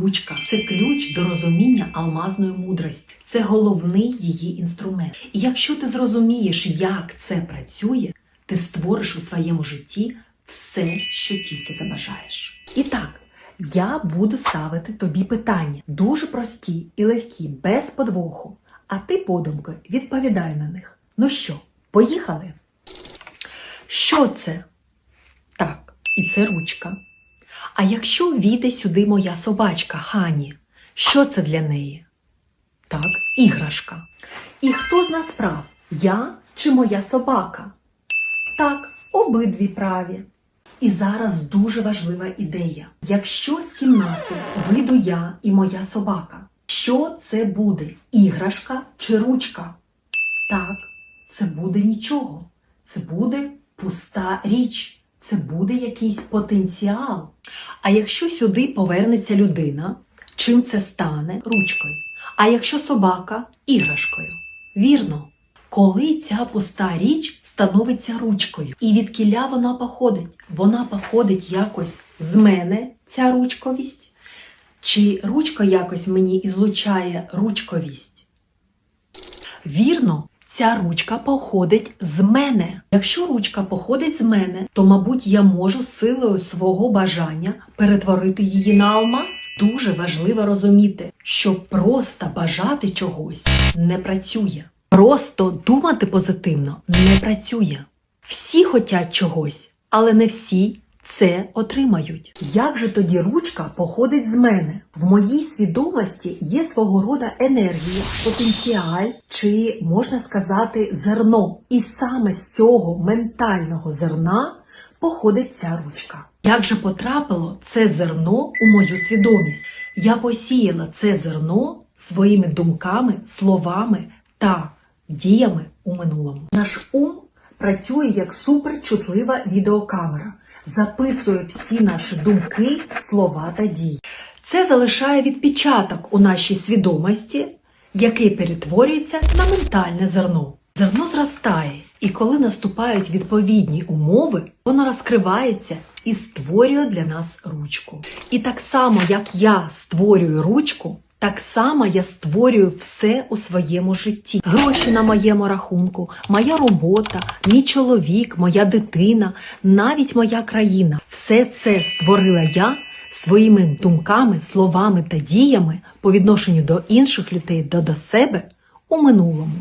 Ручка це ключ до розуміння алмазної мудрості. Це головний її інструмент. І якщо ти зрозумієш, як це працює, ти створиш у своєму житті все, що тільки забажаєш. І так, я буду ставити тобі питання дуже прості і легкі, без подвоху. А ти, подумки, відповідай на них. Ну що, поїхали? Що це? Так, і це ручка. А якщо війде сюди моя собачка Хані, що це для неї? Так, іграшка. І хто з нас прав? Я чи моя собака? Так, обидві праві. І зараз дуже важлива ідея. Якщо з кімнати вийду я і моя собака, що це буде? Іграшка чи ручка? Так, це буде нічого. Це буде пуста річ. Це буде якийсь потенціал. А якщо сюди повернеться людина, чим це стане ручкою? А якщо собака іграшкою? Вірно. Коли ця пуста річ становиться ручкою, і від кіля вона походить? Вона походить якось з мене, ця ручковість, чи ручка якось мені ізлучає ручковість? Вірно, ця ручка походить з мене. Якщо ручка походить з мене, то, мабуть, я можу силою свого бажання перетворити її на алмаз. Дуже важливо розуміти, що просто бажати чогось не працює. Просто думати позитивно не працює. Всі хочуть чогось, але не всі це отримають. Як же тоді ручка походить з мене? В моїй свідомості є свого роду енергія, потенціаль, чи можна сказати, зерно. І саме з цього ментального зерна походить ця ручка. Як же потрапило це зерно у мою свідомість? Я посіяла це зерно своїми думками, словами та діями у минулому. Наш ум працює як суперчутлива відеокамера, записує всі наші думки, слова та дії. Це залишає відпечаток у нашій свідомості, який перетворюється на ментальне зерно. Зерно зростає, і коли наступають відповідні умови, воно розкривається і створює для нас ручку. І так само, як я створюю ручку, так само я створюю все у своєму житті. Гроші на моєму рахунку, моя робота, мій чоловік, моя дитина, навіть моя країна. Все це створила я своїми думками, словами та діями по відношенню до інших людей та до себе у минулому.